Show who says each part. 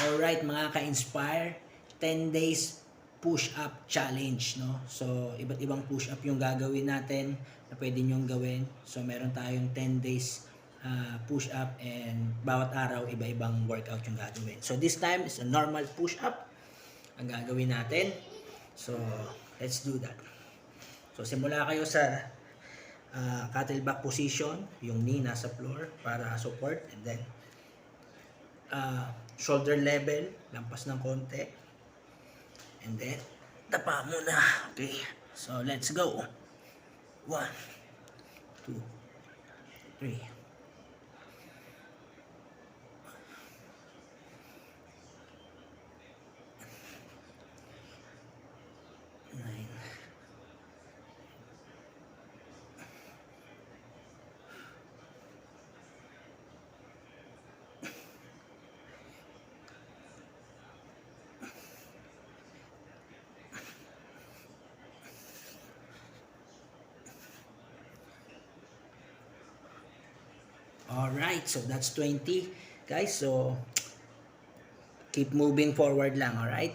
Speaker 1: Alright mga ka-inspire, 10 days push-up challenge, no? So, iba't ibang push-up yung gagawin natin na pwede nyong gawin. So, meron tayong 10 days uh, push-up and bawat araw iba-ibang workout yung gagawin. So, this time is a normal push-up ang gagawin natin. So, let's do that. So, simula kayo sa uh, cattle back position, yung knee nasa floor para support and then uh, shoulder level, lampas ng konti. And then, tapa muna. Okay. So, let's go. One, two, three. Alright, so that's 20. Guys, so keep moving forward lang, alright?